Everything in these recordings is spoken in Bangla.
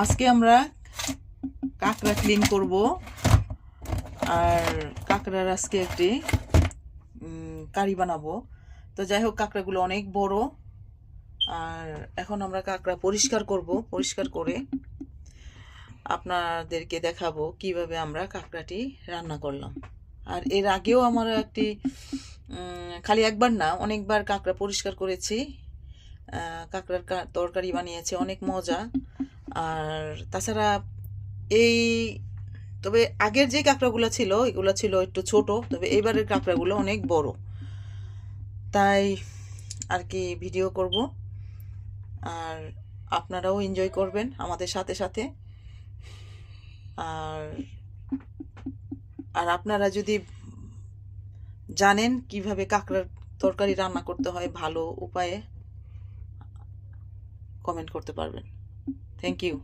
আজকে আমরা কাঁকড়া ক্লিন করব। আর কাঁকড়ার আজকে একটি কারি বানাবো। তো যাই হোক কাঁকড়াগুলো অনেক বড়। আর এখন আমরা কাঁকড়া পরিষ্কার করব, পরিষ্কার করে আপনাদেরকে দেখাবো কীভাবে আমরা কাঁকড়াটি রান্না করলাম। আর এর আগেও আমার একটি খালি একবার না, অনেকবার কাঁকড়া পরিষ্কার করেছি। কাঁকড়ার তরকারি বানিয়েছে, অনেক মজা। আর তাছাড়া এই, তবে আগের যে কাঁকড়াগুলো ছিল, এগুলো ছিল একটু ছোট, তবে এবারের কাঁকড়াগুলো অনেক বড়। তাই আর কি ভিডিও করব। আর আপনারাও এনজয় করবেন আমাদের সাথে সাথে। আর আর আপনারা যদি জানেন কীভাবে কাঁকড়ার তরকারি রান্না করতে হয়, ভালো উপায়ে কমেন্ট করতে পারবেন। থ্যাংক ইউ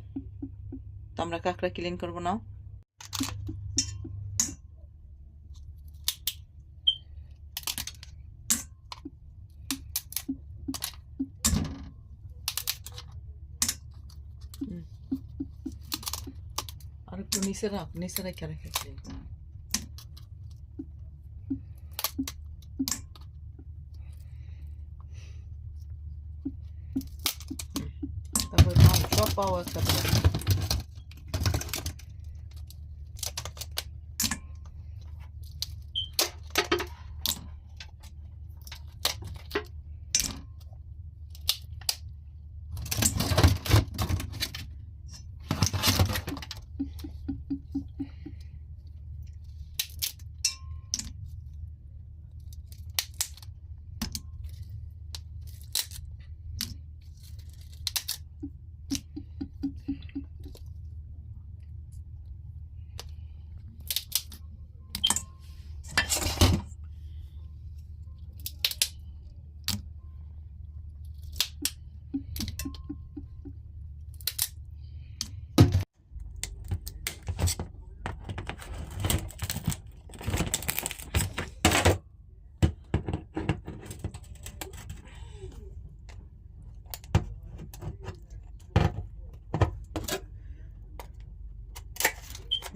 তো আমরা কাঁকড়া ক্লিন করব না আর একটু নিচে রাখ নিচে রেখে রেখে তারপরে পাও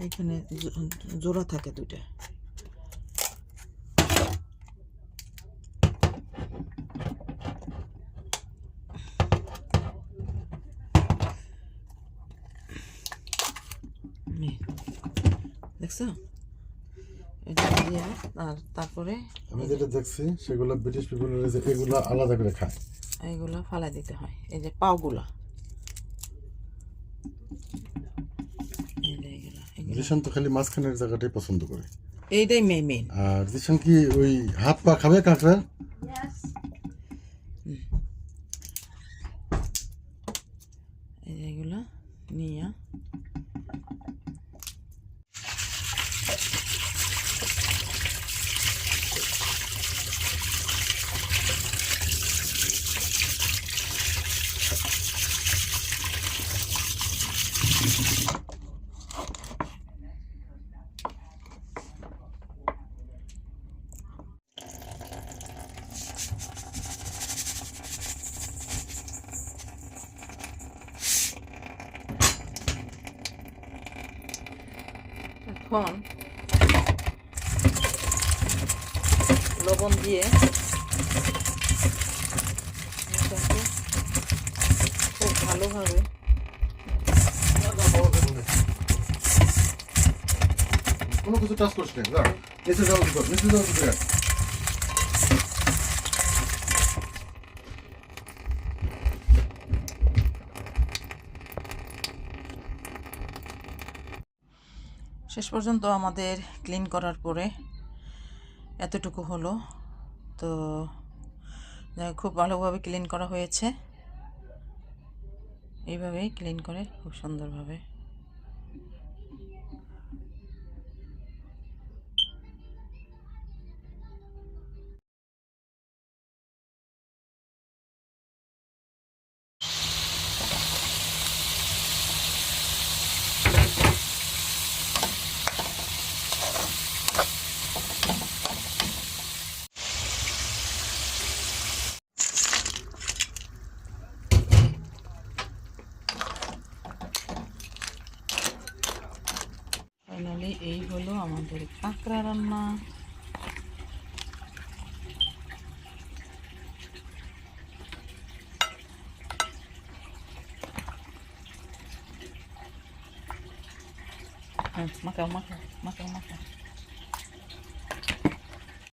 এখানে জোড়া থাকে দুইটা। দেখছ? আর তারপরে আমি যেটা দেখছি সেগুলো ব্রিটিশ পিপলের এগুলো আলাদা করে খায়। এইগুলা ফালাই দিতে হয়। এই যে পাওগুলা এই যে এইগুলা, এগুলা। জিশান তো খালি মাঝখানের জায়গাটাই পছন্দ করে। এইটাই মেয়ে মেন আর জিশান কি ওই হাত পা খাবে কাঁকড়া এই যে এগুলা নিয়ে এখন লবণ দিয়ে খুব ভালোভাবে কোনো কিছু টাচ করিস না নিচে যাও দিতে নিচে যাও শেষ পর্যন্ত আমাদের ক্লিন করার পরে এতটুকু হলো। তো খুব ভালোভাবে ক্লিন করা হয়েছে। এইভাবেই ক্লিন করে খুব সুন্দরভাবে। তাহলে এই হলো আমাদের কাঁকড়া রান্না। হুম, মাখাও মাখাও মাখাও মাখাও।